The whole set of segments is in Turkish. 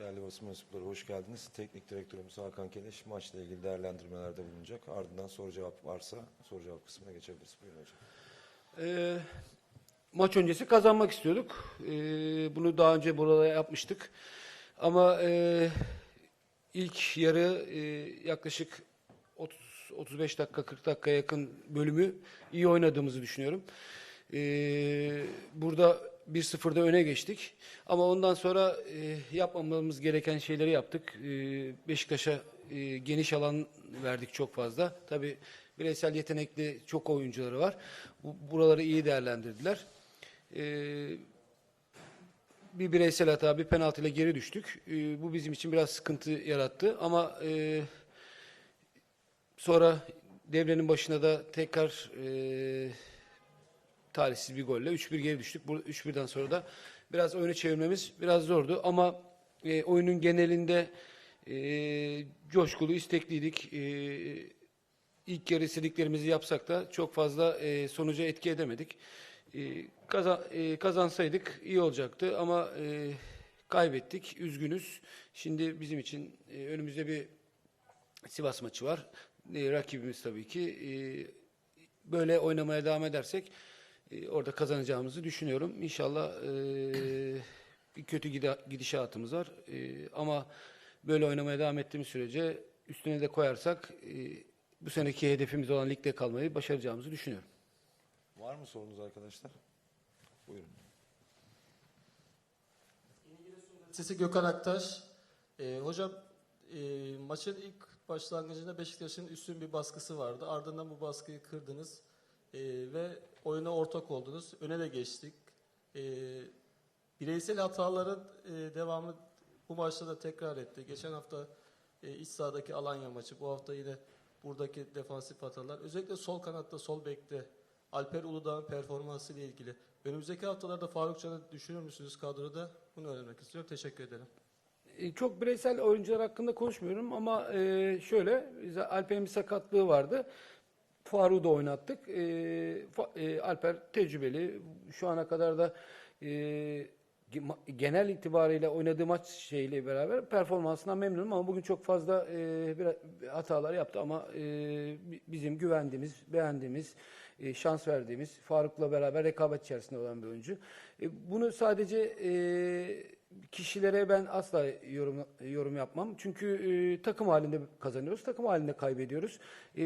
Değerli basın mensupları hoş geldiniz. Teknik direktörümüz Hakan Keleş maçla ilgili değerlendirmelerde bulunacak. Ardından soru cevap varsa soru cevap kısmına geçebiliriz. Buyurun hocam. Ee, maç öncesi kazanmak istiyorduk. Ee, bunu daha önce burada yapmıştık. Ama e, ilk yarı e, yaklaşık 30 35 dakika 40 dakika yakın bölümü iyi oynadığımızı düşünüyorum. Ee, burada 1-0'da öne geçtik. Ama ondan sonra e, yapmamamız gereken şeyleri yaptık. E, Beşiktaş'a e, geniş alan verdik çok fazla. Tabii bireysel yetenekli çok oyuncuları var. Bu, buraları iyi değerlendirdiler. E, bir bireysel hata, bir penaltıyla geri düştük. E, bu bizim için biraz sıkıntı yarattı. Ama e, sonra devrenin başına da tekrar e, talihsiz bir golle 3-1 geri düştük. Bu 3-1'den sonra da biraz oyunu çevirmemiz biraz zordu ama e, oyunun genelinde e, coşkulu, istekliydik. E, ilk yarı istediklerimizi yapsak da çok fazla e, sonuca etki edemedik. E, kaza- e, kazansaydık iyi olacaktı ama e, kaybettik. Üzgünüz. Şimdi bizim için e, önümüzde bir Sivas maçı var. E, rakibimiz tabii ki. E, böyle oynamaya devam edersek e, orada kazanacağımızı düşünüyorum. İnşallah e, bir kötü gidişatımız var. E, ama böyle oynamaya devam ettiğimiz sürece üstüne de koyarsak e, bu seneki hedefimiz olan ligde kalmayı başaracağımızı düşünüyorum. Var mı sorunuz arkadaşlar? Buyurun. Sesi Gökhan Aktaş. Ee, hocam e, maçın ilk başlangıcında Beşiktaş'ın üstün bir baskısı vardı. Ardından bu baskıyı kırdınız Ee, ve oyuna ortak oldunuz. Öne de geçtik. Ee, bireysel hataların e, devamı bu maçta da tekrar etti. Geçen hafta e, iç sahadaki Alanya maçı, bu hafta yine buradaki defansif hatalar. Özellikle sol kanatta, sol bekte Alper Uludağ'ın performansı ile ilgili. Önümüzdeki haftalarda Faruk Can'ı düşünür müsünüz kadroda? Bunu öğrenmek istiyorum. Teşekkür ederim. E, Çok bireysel oyuncular hakkında konuşmuyorum ama e, şöyle Alper'in bir sakatlığı vardı. Faruk'u da oynattık. E, e, Alper tecrübeli. Şu ana kadar da e, ge- genel itibariyle oynadığı maç şeyle beraber performansından memnunum ama bugün çok fazla e, biraz hatalar yaptı ama e, bi- bizim güvendiğimiz, beğendiğimiz, e, şans verdiğimiz Faruk'la beraber rekabet içerisinde olan bir oyuncu. E, bunu sadece e, kişilere ben asla yorum yorum yapmam. Çünkü e, takım halinde kazanıyoruz, takım halinde kaybediyoruz. E,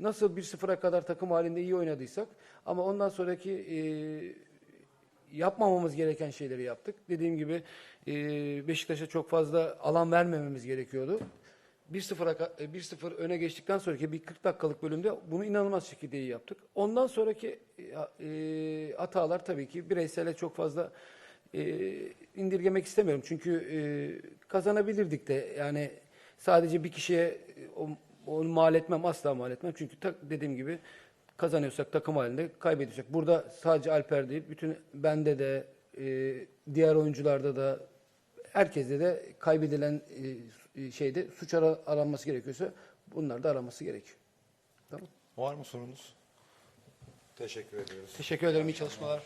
nasıl 1-0'a kadar takım halinde iyi oynadıysak ama ondan sonraki e, yapmamamız gereken şeyleri yaptık. Dediğim gibi e, Beşiktaş'a çok fazla alan vermememiz gerekiyordu. 1-0'a ka- e, 1-0 öne geçtikten sonraki bir 40 dakikalık bölümde bunu inanılmaz şekilde iyi yaptık. Ondan sonraki e, e, hatalar tabii ki bireysele çok fazla e, indirgemek istemiyorum. Çünkü e, kazanabilirdik de yani sadece bir kişiye e, o, onu mal etmem asla mal etmem. Çünkü tak, dediğim gibi kazanıyorsak takım halinde kaybediyorsak. Burada sadece Alper değil bütün bende de e, diğer oyuncularda da herkeste de kaybedilen e, şeyde suç ara- aranması gerekiyorsa bunlar da aranması gerekiyor. Tamam. Var mı sorunuz? Teşekkür ediyoruz. Teşekkür ederim. İyi çalışmalar.